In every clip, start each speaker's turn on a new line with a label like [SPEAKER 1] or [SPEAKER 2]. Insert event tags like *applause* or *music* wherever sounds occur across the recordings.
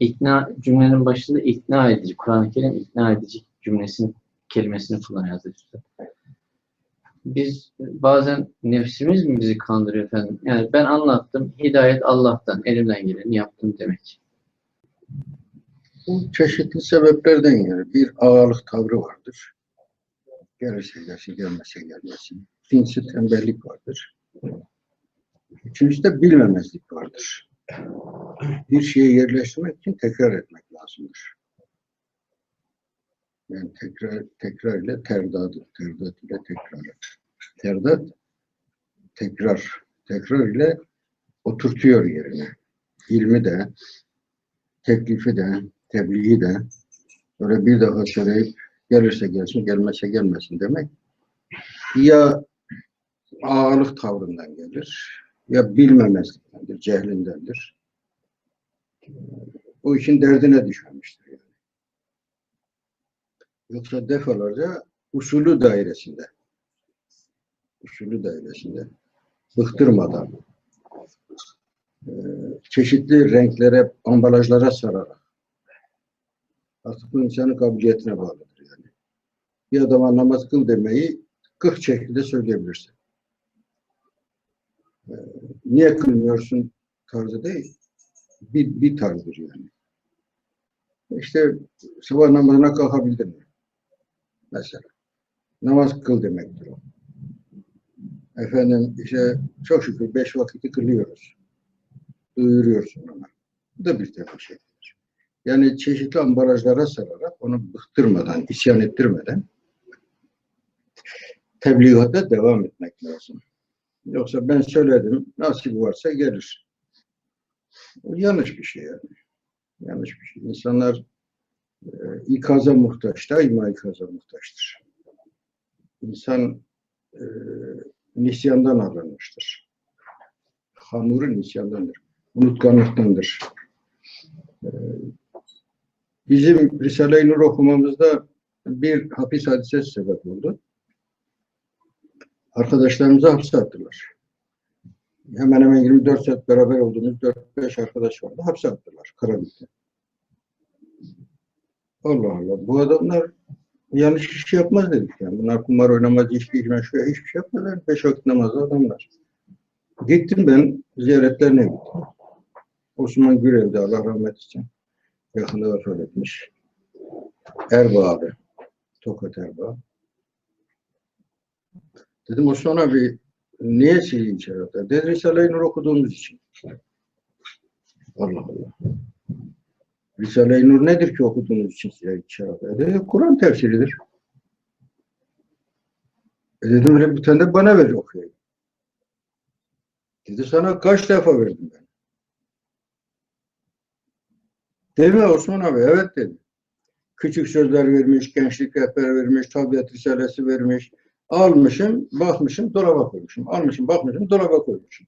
[SPEAKER 1] ikna cümlenin başında ikna edici, Kur'an-ı Kerim ikna edici cümlesini, kelimesini kullanıyor Hazreti. Biz bazen nefsimiz mi bizi kandırıyor efendim? Yani ben anlattım, hidayet Allah'tan, elimden geleni yaptım demek.
[SPEAKER 2] Bu çeşitli sebeplerden gelir. Bir ağalık tavrı vardır. Gelirse gelsin, gelmezse gelmesin. Dinsiz tembellik vardır. Üçüncüsü de bilmemezlik vardır. Bir şeyi yerleştirmek için tekrar etmek lazımdır. Yani tekrar, tekrar ile terdadır. Terdat ile tekrar. Terdat, tekrar. Tekrar ile oturtuyor yerine. İlmi de, teklifi de, tebliği de böyle bir daha söyleyip gelirse gelsin, gelmezse gelmesin demek ya ağırlık tavrından gelir ya bilmemezliktendir, cehlindendir. O işin derdine düşmemiştir yani. Yoksa defalarca usulü dairesinde usulü dairesinde bıktırmadan e, çeşitli renklere, ambalajlara sararak artık bu insanın kabiliyetine bağlıdır yani. Bir adama namaz kıl demeyi 40 şekilde söyleyebilirsin. Niye kılmıyorsun tarzı değil. Bir, bir tarzdır yani. İşte sabah namazına kalkabildin mi? Mesela. Namaz kıl demektir o. Efendim işte çok şükür beş vakiti kılıyoruz. Duyuruyorsun ona. Bu da bir takım şeydir. Yani çeşitli ambalajlara sararak onu bıktırmadan, isyan ettirmeden tebliğata devam etmek lazım. Yoksa ben söyledim, nasip varsa gelir. O yanlış bir şey yani. Yanlış bir şey. İnsanlar e, ikaza muhtaç, daima ikaza muhtaçtır. İnsan e, nisyandan alınmıştır. Hamuru nisyandandır. Unutkanlıktandır. E, bizim Risale-i Nur okumamızda bir hapis hadisesi sebep oldu. Arkadaşlarımızı hapse attılar. Hemen hemen 24 saat beraber olduğumuz 4-5 arkadaş vardı. Hapse attılar Karabük'te. Allah Allah. Bu adamlar yanlış iş yapmaz dedik yani. Bunlar kumar oynamaz, içki içmez, şu hiçbir şey yapmazlar. Beş vakit namazlı adamlar. Gittim ben ziyaretlerine gittim. Osman Gürev'de Allah rahmet etsin. Yakında vefat etmiş. Erbağ'da. Tokat Erbağ. Dedim Osman abi niye sizi içeri atar? Dedi Risale-i Nur okuduğumuz için. Allah Allah. Risale-i Nur nedir ki okuduğunuz için içeri atar? Dedi Kur'an tefsiridir. E dedim öyle bir tane de bana ver okuyayım. Dedi sana kaç defa verdim ben. Değil mi Osman abi? Evet dedi. Küçük sözler vermiş, gençlik rehberi vermiş, tabiat risalesi vermiş. Almışım, bakmışım, dolaba koymuşum. Almışım, bakmışım, dolaba koymuşum.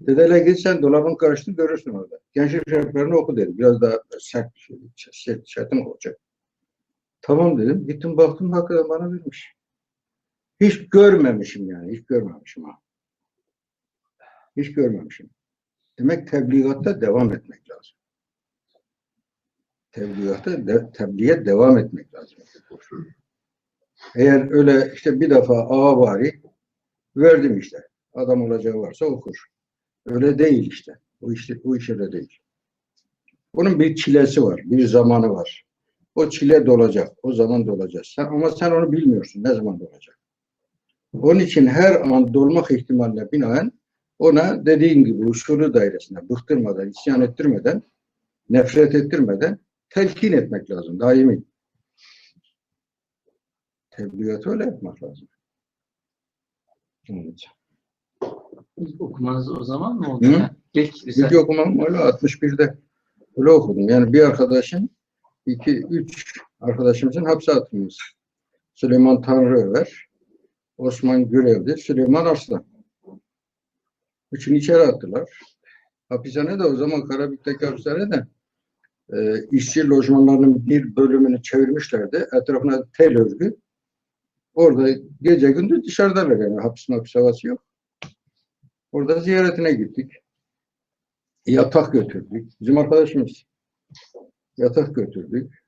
[SPEAKER 2] Dedele git sen dolabın karıştı görürsün orada. Gençlik rehberini oku dedi. Biraz daha sert bir şey, sert, olacak. Tamam dedim. Gittim baktım hakikaten bana vermiş. Hiç görmemişim yani. Hiç görmemişim ha. Hiç görmemişim. Demek tebligatta devam etmek lazım. Tebligatta de, tebliğe devam etmek lazım. Eğer öyle işte bir defa ağa bari verdim işte. Adam olacağı varsa okur. Öyle değil işte. Bu işte bu iş öyle değil. Bunun bir çilesi var, bir zamanı var. O çile dolacak, o zaman dolacak. Sen, ama sen onu bilmiyorsun ne zaman dolacak. Onun için her an dolmak ihtimaline binaen ona dediğin gibi usulü dairesinde bıktırmadan, isyan ettirmeden, nefret ettirmeden telkin etmek lazım daimi. Tebliğatı öyle yapmak lazım. Evet.
[SPEAKER 1] İlk okumanız o zaman mı oldu?
[SPEAKER 2] Hı?
[SPEAKER 1] İlk
[SPEAKER 2] İlk okumam öyle 61'de. Öyle okudum. Yani bir arkadaşım, iki, üç arkadaşımızın hapse atılmış. Süleyman Tanrıöver, Osman Gürev'di, Süleyman Arslan. Üçünü içeri attılar. Hapishane de o zaman Karabük'teki hapishane de e, işçi lojmanlarının bir bölümünü çevirmişlerdi. Etrafına tel örgü. Orada gece gündüz dışarıdalar yani. Hapis hapis havası yok. Orada ziyaretine gittik. Yatak götürdük. Bizim arkadaşımız. Yatak götürdük.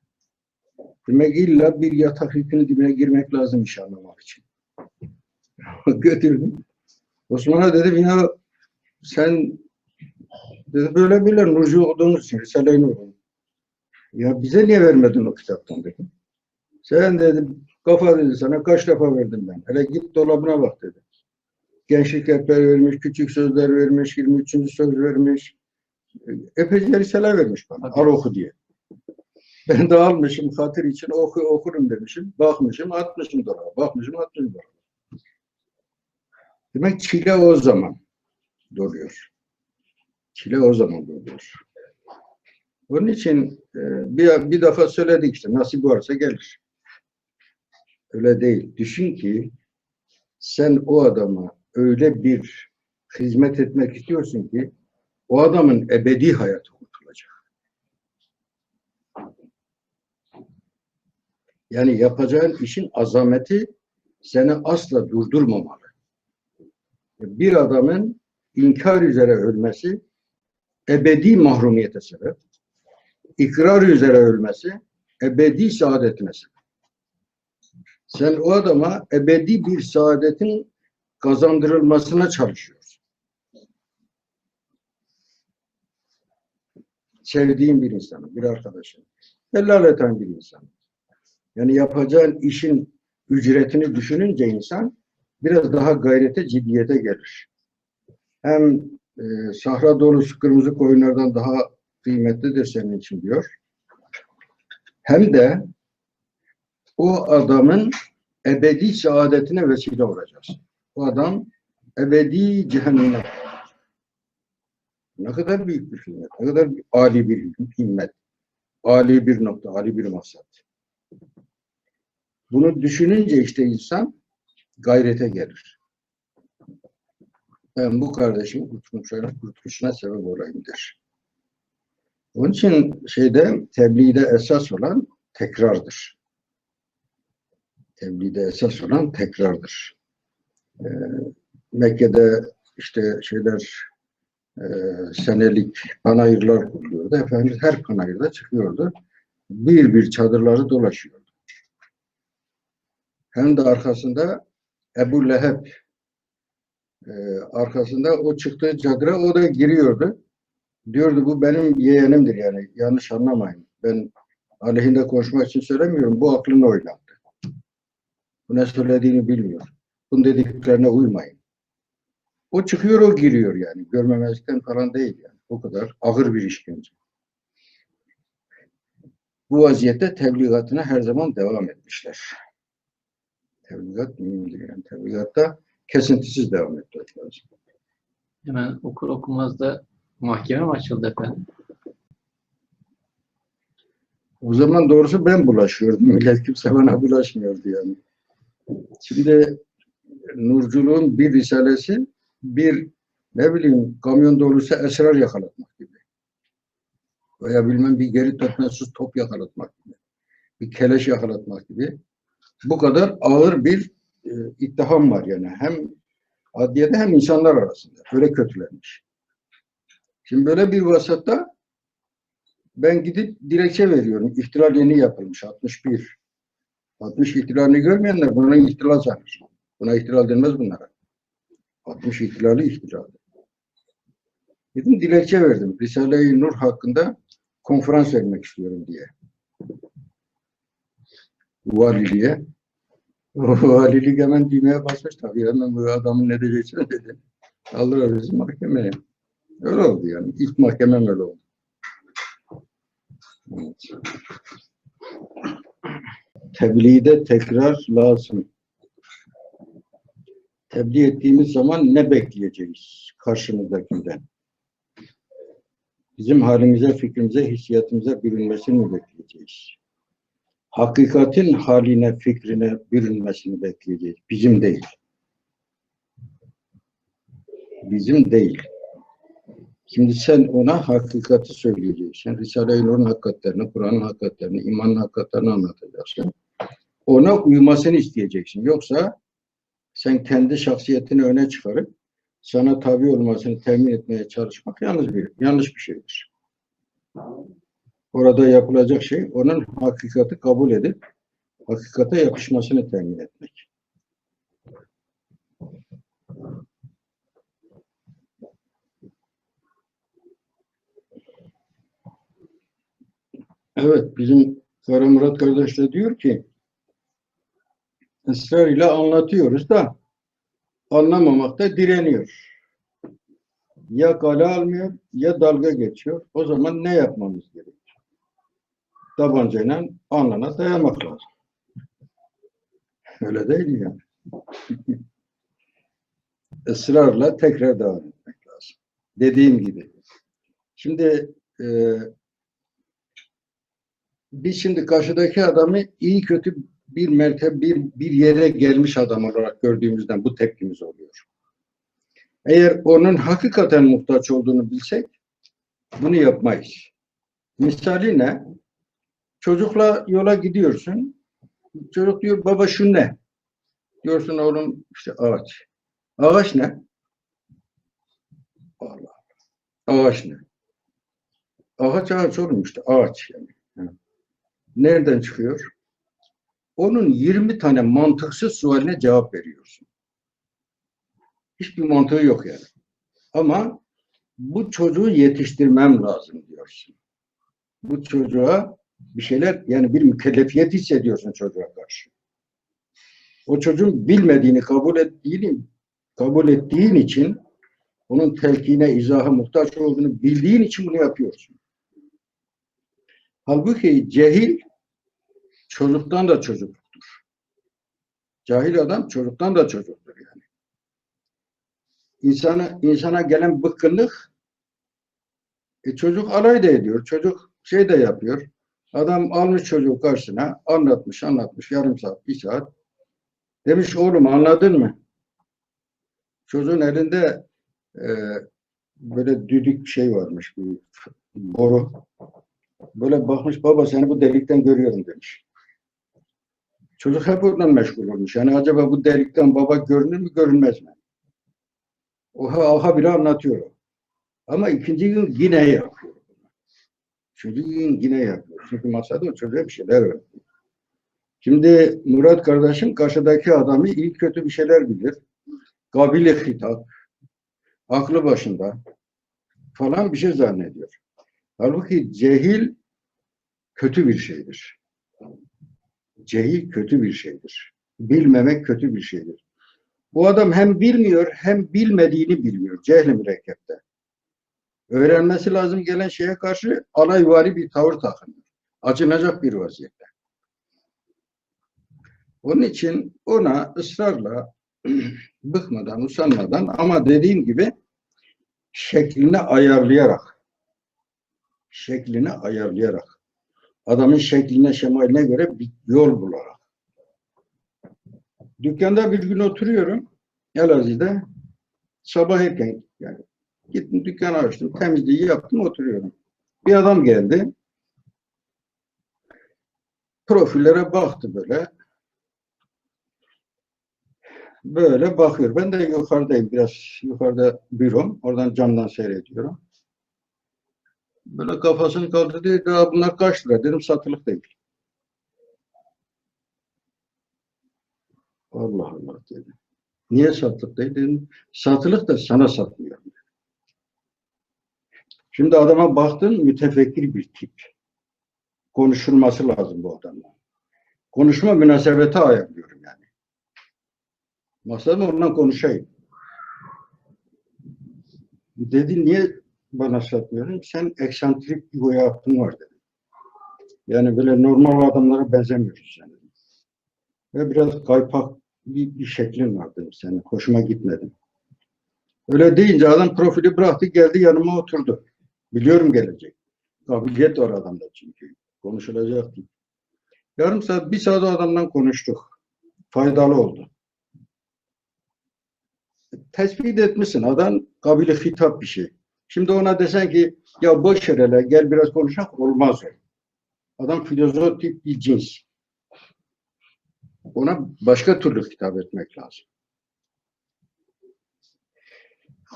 [SPEAKER 2] Demek illa bir yatak yükünün dibine girmek lazım iş anlamak için. *laughs* Götürdüm. Osman'a dedim ya sen dedi böyle böyle Nurcu olduğumuz için Risale-i. Ya bize niye vermedin o kitaptan dedim. Sen dedim kafa dedi sana kaç defa verdim ben. Hele git dolabına bak dedi. Gençlik rehber vermiş, küçük sözler vermiş, 23. söz vermiş. Epeyce risale vermiş bana. Al oku diye. Ben de almışım hatır için oku, okurum demişim. Bakmışım atmışım dolaba. Bakmışım atmışım dolaba. Demek çile o zaman doluyor. Çile o zaman doluyor. Onun için e, bir, bir defa söyledik işte nasip varsa gelir. Öyle değil. Düşün ki sen o adama öyle bir hizmet etmek istiyorsun ki o adamın ebedi hayatı kurtulacak. Yani yapacağın işin azameti seni asla durdurmamalı. Bir adamın inkar üzere ölmesi ebedi mahrumiyete sebep. İkrar üzere ölmesi ebedi saadetine sebep. Sen o adama ebedi bir saadetin kazandırılmasına çalışıyorsun. Sevdiğin bir insanı, bir arkadaşın, helal eden bir insan. Yani yapacağın işin ücretini düşününce insan biraz daha gayrete, ciddiyete gelir. Hem e, sahra dolusu kırmızı koyunlardan daha kıymetlidir senin için diyor. Hem de o adamın ebedi saadetine vesile olacaksın. O adam ebedi cehenneme. Ne kadar büyük bir himmet, ne kadar âli bir himmet, âli bir nokta, âli bir maksat. Bunu düşününce işte insan gayrete gelir. Ben bu kardeşim kurtuluşuna, kurtuluşuna sebep olayım der. Onun için şeyde tebliğde esas olan tekrardır. Tebliğde esas olan tekrardır. Ee, Mekke'de işte şeyler e, senelik panayırlar kuruluyordu. Efendimiz her panayırda çıkıyordu. Bir bir çadırları dolaşıyordu. Hem de arkasında Ebu Leheb e, arkasında o çıktığı çadıra o da giriyordu. Diyordu bu benim yeğenimdir yani yanlış anlamayın. Ben aleyhinde konuşmak için söylemiyorum. Bu aklını oynattı. Bu ne söylediğini bilmiyor. Bunun dediklerine uymayın. O çıkıyor o giriyor yani. Görmemezlikten falan değil yani. O kadar ağır bir işkence. Bu vaziyette tebliğatına her zaman devam etmişler. Tebliğat mühimdir yani. Tebliğatta kesintisiz devam etmek lazım.
[SPEAKER 1] Hemen okur okumaz da mahkeme mi açıldı efendim?
[SPEAKER 2] O zaman doğrusu ben bulaşıyordum. *laughs* Millet kimse bana bulaşmıyordu yani. Şimdi Nurculuğun bir risalesi bir ne bileyim kamyon dolusu esrar yakalatmak gibi. Veya bilmem bir geri dönmesiz top yakalatmak gibi. Bir keleş yakalatmak gibi. Bu kadar ağır bir e, ittiham var yani. Hem adliyede hem insanlar arasında. Böyle kötülenmiş. Şimdi böyle bir vasatta ben gidip dilekçe veriyorum. İhtilal yeni yapılmış 61. 60 ihtilalini görmeyenler buna ihtilal sanır. Buna ihtilal denmez bunlara. 60 ihtilali ihtilal. Dedim dilekçe verdim. Risale-i Nur hakkında konferans vermek istiyorum diye. Valiliğe. *laughs* Valilik hemen düğmeye basmış tabii. Hemen bu adamın ne diyeceksin dedi. Aldılar bizi mahkemeye. Öyle oldu yani. İlk mahkemem öyle oldu. Evet. Tebliğde tekrar lazım. Tebliğ ettiğimiz zaman ne bekleyeceğiz karşımızdakinden? Bizim halimize, fikrimize, hissiyatımıza bürünmesini bekleyeceğiz? Hakikatin haline, fikrine bürünmesini bekleyeceğiz. Bizim değil. Bizim değil. Şimdi sen ona hakikati söyleyeceksin. Risale-i Nur'un hakikatlerini, Kur'an'ın hakikatlerini, imanın hakikatlerini anlatacaksın. Ona uymasını isteyeceksin. Yoksa sen kendi şahsiyetini öne çıkarıp sana tabi olmasını temin etmeye çalışmak yanlış bir, yanlış bir şeydir. Orada yapılacak şey onun hakikati kabul edip hakikate yapışmasını temin etmek. Evet, bizim Kara Murat kardeş de diyor ki ısrar ile anlatıyoruz da anlamamakta direniyor. Ya kale almıyor ya dalga geçiyor. O zaman ne yapmamız gerekiyor? Tabancayla alnına dayamak lazım. Öyle değil mi yani? *laughs* Israrla tekrar devam etmek lazım. Dediğim gibi. Şimdi e, biz şimdi karşıdaki adamı iyi kötü bir mertebe bir, bir yere gelmiş adam olarak gördüğümüzden bu tepkimiz oluyor. Eğer onun hakikaten muhtaç olduğunu bilsek bunu yapmayız. Misali ne? Çocukla yola gidiyorsun. Çocuk diyor baba şu ne? Diyorsun oğlum işte ağaç. Ağaç ne? Allah. Ağaç ne? Ağaç ağaç oğlum ağaç yani. Nereden çıkıyor? Onun 20 tane mantıksız sualine cevap veriyorsun. Hiçbir mantığı yok yani. Ama bu çocuğu yetiştirmem lazım diyorsun. Bu çocuğa bir şeyler yani bir mükellefiyet hissediyorsun çocuğa karşı. O çocuğun bilmediğini kabul ettiğini kabul ettiğin için onun telkine, izaha muhtaç olduğunu bildiğin için bunu yapıyorsun. Halbuki cehil çocuktan da çocuktur. Cahil adam çocuktan da çocuktur yani. İnsana, insana gelen bıkkınlık e, çocuk alay da ediyor. Çocuk şey de yapıyor. Adam almış çocuğu karşısına anlatmış anlatmış yarım saat bir saat. Demiş oğlum anladın mı? Çocuğun elinde e, böyle düdük şey varmış bir boru. Böyle bakmış baba seni bu delikten görüyorum demiş. Çocuk hep oradan meşgul olmuş. Yani acaba bu delikten baba görünür mü görünmez mi? Oha, oha bile anlatıyor. Ama ikinci gün yine yapıyor. Üçüncü gün yine yapıyor. Çünkü masada çocuğa bir şeyler öğretiyor. Şimdi Murat kardeşim karşıdaki adamı iyi kötü bir şeyler bilir. Kabile hitap, aklı başında falan bir şey zannediyor. Halbuki cehil kötü bir şeydir. Cehil kötü bir şeydir. Bilmemek kötü bir şeydir. Bu adam hem bilmiyor hem bilmediğini bilmiyor. Cehli mürekkepte. Öğrenmesi lazım gelen şeye karşı alayvari bir tavır takınıyor. Acınacak bir vaziyette. Onun için ona ısrarla *clears throat* bıkmadan, usanmadan ama dediğim gibi şeklini ayarlayarak şeklini ayarlayarak adamın şekline, şemaline göre bir yol bularak. Dükkanda bir gün oturuyorum Elazığ'da sabah erken yani gittim dükkanı açtım, temizliği yaptım, oturuyorum. Bir adam geldi. Profillere baktı böyle. Böyle bakıyor. Ben de yukarıdayım. Biraz yukarıda bürom. Oradan camdan seyrediyorum. Böyle kafasını kaldırdı. Dedi, "Aa, bunlar kaç lira? Dedim satılık değil. Allah Allah dedi. Niye satılık değil? Dedim satılık da sana satmıyorum. Şimdi adama baktın mütefekkir bir tip. Konuşulması lazım bu adamla. Konuşma münasebeti ayarlıyorum yani. Maksatım onunla konuşayım. Dedi niye bana satmıyorsun? Sen eksantrik bir hayatın var dedi. Yani böyle normal adamlara benzemiyorsun sen. Ve biraz kaypak bir, bir şeklin var dedim senin. Hoşuma gitmedi. Öyle deyince adam profili bıraktı geldi yanıma oturdu. Biliyorum gelecek. Kabiliyet var adamda çünkü. Konuşulacaktı. Yarım saat, bir saat o adamla konuştuk. Faydalı oldu. Tespit etmişsin. Adam kabile hitap bir şey. Şimdi ona desen ki ya boş ver hele gel biraz konuşak olmaz o. Adam filozof tip bir cins. Ona başka türlü hitap etmek lazım.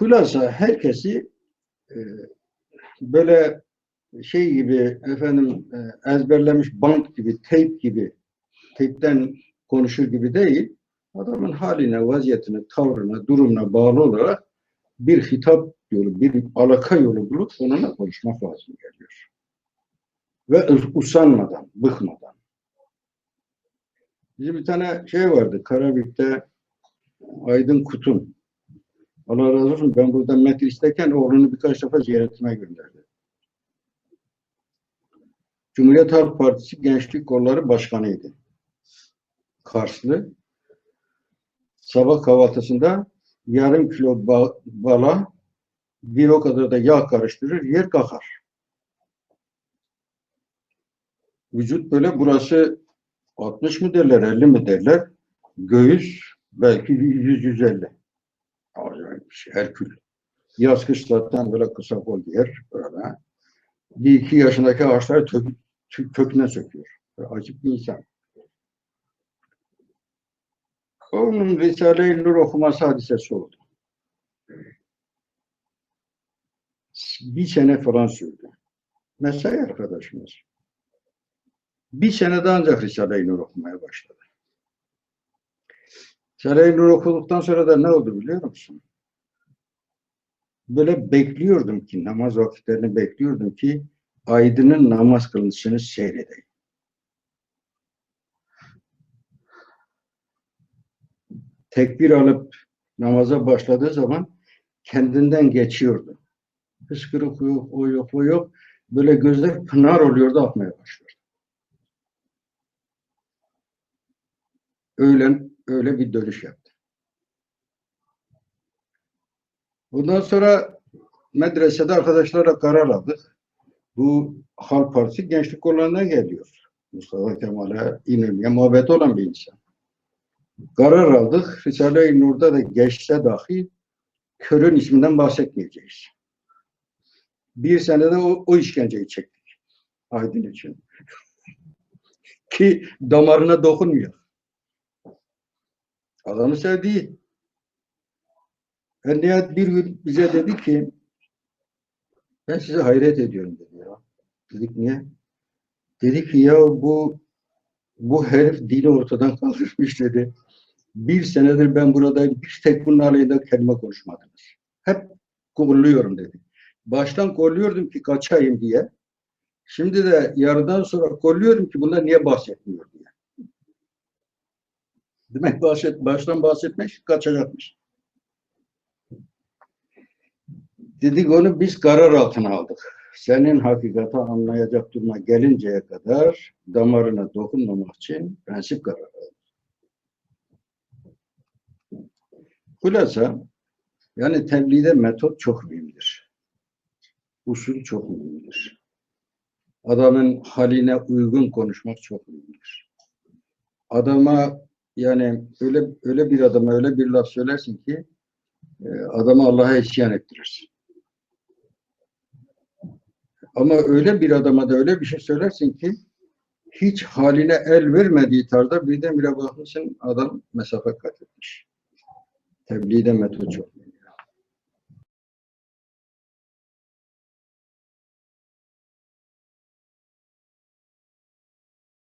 [SPEAKER 2] Hülasa herkesi e, böyle şey gibi efendim e, ezberlemiş bant gibi, teyp gibi, teypten konuşur gibi değil, adamın haline, vaziyetine, tavrına, durumuna bağlı olarak bir hitap yolu, bir alaka yolu bulup onunla konuşmak lazım geliyor. Ve usanmadan, bıkmadan. Bizim bir tane şey vardı, Karabük'te Aydın Kutun. Allah razı olsun ben burada Metris'teyken oğlunu birkaç defa ziyaretime gönderdi. Cumhuriyet Halk Partisi Gençlik Kolları Başkanıydı. Karslı. Sabah kahvaltısında yarım kilo ba- bala bir o kadar da yağ karıştırır, yer kakar. Vücut böyle burası 60 mı derler, 50 mi derler? Göğüs belki 100-150. Acayip bir şey, Herkül. Yaz kış zaten böyle kısa kol giyer, böyle. Bir iki yaşındaki ağaçları tök, tü- köküne söküyor. Böyle acip bir insan. Onun Risale-i Nur okuması hadisesi oldu. Bir sene falan sürdü. Mesai arkadaşımız. Bir senede ancak Risale-i Nur okumaya başladı. Risale-i Nur okuduktan sonra da ne oldu biliyor musun? Böyle bekliyordum ki, namaz vakitlerini bekliyordum ki aydının namaz kılışını seyredeyim. Tekbir alıp namaza başladığı zaman kendinden geçiyordu. Hıskırık yok, o yok, o yok. Böyle gözler pınar oluyordu, akmaya başlıyordu. Öyle, öyle bir dönüş yaptı. Bundan sonra medresede arkadaşlarla karar aldık. Bu Halk Partisi Gençlik Kolları'na geliyor. Mustafa Kemal'e İnönü'ye muhabbet olan bir insan. Karar aldık. Risale-i Nur'da da geçse dahi körün isminden bahsetmeyeceğiz. Bir senede o, o işkenceyi çektik. Aydın için. *laughs* Ki damarına dokunmuyor. Adamı sevdiği. En nihayet bir gün bize dedi ki ben size hayret ediyorum dedi ya. Dedik niye? Dedi ki ya bu bu herif dini ortadan kaldırmış dedi. Bir senedir ben buradayım. Bir tek bunun aleyhinde kelime konuşmadınız. Hep kolluyorum dedi. Baştan kolluyordum ki kaçayım diye. Şimdi de yarıdan sonra kolluyorum ki bunlar niye bahsetmiyor diye. Demek bahset, baştan bahsetmiş, kaçacakmış. Dedik onu biz karar altına aldık. Senin hakikati anlayacak duruma gelinceye kadar damarına dokunmamak için prensip kararı aldık. Hulasa yani tebliğde metot çok mühimdir. Usul çok mühimdir. Adamın haline uygun konuşmak çok mühimdir. Adama yani öyle öyle bir adama öyle bir laf söylersin ki e, adamı Allah'a isyan ettirirsin. Ama öyle bir adama da öyle bir şey söylersin ki hiç haline el vermediği tarzda birdenbire bakmışsın adam mesafe kat etmiş. Tebliğde metot çok.